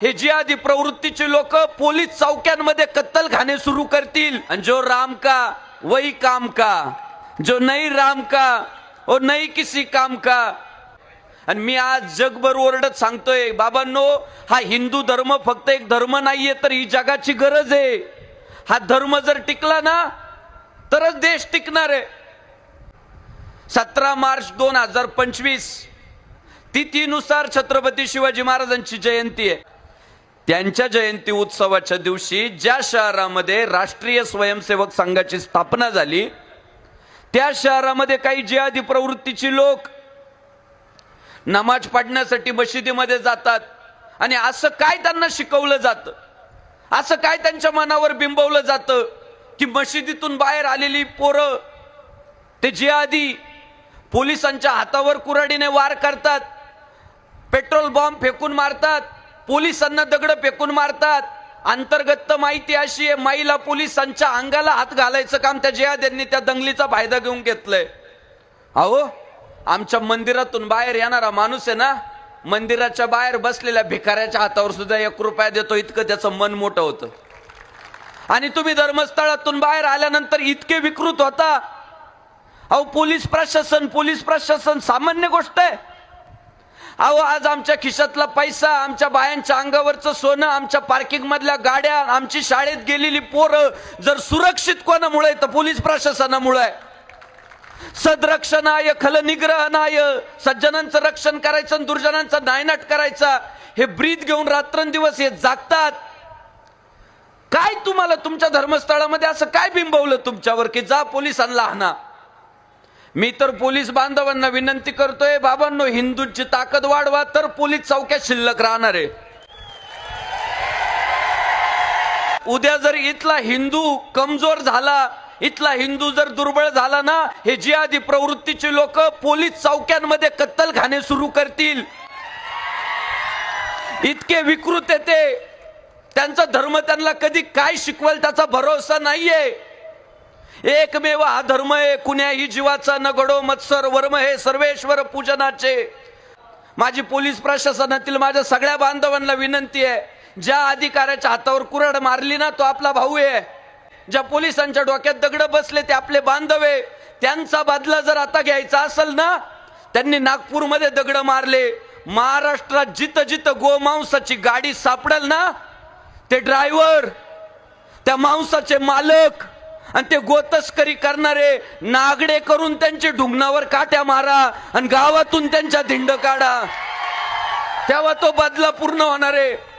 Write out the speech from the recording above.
हे जिहादी प्रवृत्तीचे लोक पोलीस चौक्यांमध्ये कत्तलखाने सुरू करतील. आणि जो राम का वही काम का जो नाही राम का ओ नाही किसी काम का. आणि मी आज जगभर ओरडत सांगतोय बाबांनो हा हिंदू धर्म फक्त एक धर्म नाहीये तर ही जगाची गरज आहे. हा धर्म जर टिकला ना तरच देश टिकणार आहे. सतरा मार्च दोन हजार पंचवीस तिथीनुसार छत्रपती शिवाजी महाराजांची जयंती आहे. त्यांच्या जयंती उत्सवाच्या दिवशी ज्या शहरामध्ये राष्ट्रीय स्वयंसेवक संघाची स्थापना झाली त्या शहरामध्ये काही जिहादी प्रवृत्तीची लोक नमाज पाडण्यासाठी मशिदीमध्ये जातात आणि असं काय त्यांना शिकवलं जातं? असं काय त्यांच्या मनावर बिंबवलं जातं की मशिदीतून बाहेर आलेली पोरं ते जिहादी पोलिसांच्या हातावर कुऱ्हाडीने वार करतात पेट्रोल बॉम्ब फेकून मारतात पोलिसांना दगड फेकून मारतात. अंतर्गत माहिती अशी आहे महिला पोलिसांच्या अंगाला हात घालायचं काम त्या जिहाद्यांनी त्या दंगलीचा फायदा घेऊन घेतलंय. अहो आमच्या मंदिरातून बाहेर येणारा माणूस आहे ना मंदिराच्या बाहेर बसलेल्या भिकाऱ्याच्या हातावर सुद्धा एक रुपया देतो इतकं त्याचं मन मोठं होतं. आणि तुम्ही धर्मस्थळातून बाहेर आल्यानंतर इतके विकृत होता. अहो पोलीस प्रशासन पोलीस प्रशासन सामान्य गोष्ट आहे. अहो आज आमच्या खिशातला पैसा आमच्या बायांच्या अंगावरचं सोनं आमच्या पार्किंग मधल्या गाड्या आमची शाळेत गेलेली पोरं जर सुरक्षित कोणामुळे तर पोलीस प्रशासनामुळे आहे. सदरक्षणाय खल निग्रहणाय सज्जनांचं रक्षण करायचं आणि दुर्जनांचा नायनाट करायचा हे ब्रीद घेऊन रात्रंदिवस हे जागतात काय तुम्हाला तुमच्या धर्मस्थळामध्ये असं काय बिंबवलं तुमच्यावर की जा पोलिसांना हाना मी तर पोलीस बांधवांना विनंती करतोय बाबांनो हिंदूंची ताकद वाढवा तर पोलीस चौक्यात शिल्लक राहणार आहे. उद्या जर इथला हिंदू कमजोर झाला इथला हिंदू जर दुर्बळ झाला ना हे जी आधी प्रवृत्तीचे लोक पोलीस चौक्यांमध्ये कत्तलखाने सुरू करतील. इतके विकृत येते त्यांचा धर्म त्यांना कधी काय शिकवेल त्याचा भरोसा नाहीये. एकमेव हा धर्म आहे कुण्याही जीवाचा न घडो मत्सर वर्म हे सर्वेश्वर पूजनाचे. माझी पोलीस प्रशासनातील माझ्या सगळ्या बांधवांना विनंती आहे ज्या अधिकाऱ्याच्या हातावर कुऱ्हाड मारली ना तो आपला भाऊ आहे. ज्या पोलिसांच्या डोक्यात दगड बसले ते आपले बांधव आहे. त्यांचा बदला जर आता घ्यायचा असेल ना त्यांनी नागपूरमध्ये दगड मारले. महाराष्ट्रात जिथं जिथं गोमांसाची गाडी सापडेल ना ते ड्रायव्हर त्या मांसाचे मालक आणि ते गोतस्करी करणारे नागडे करून त्यांचे ढुंगणावर काट्या मारा आणि गावातून त्यांच्या धिंड काढा. तेव्हा तो बदला पूर्ण होणार आहे.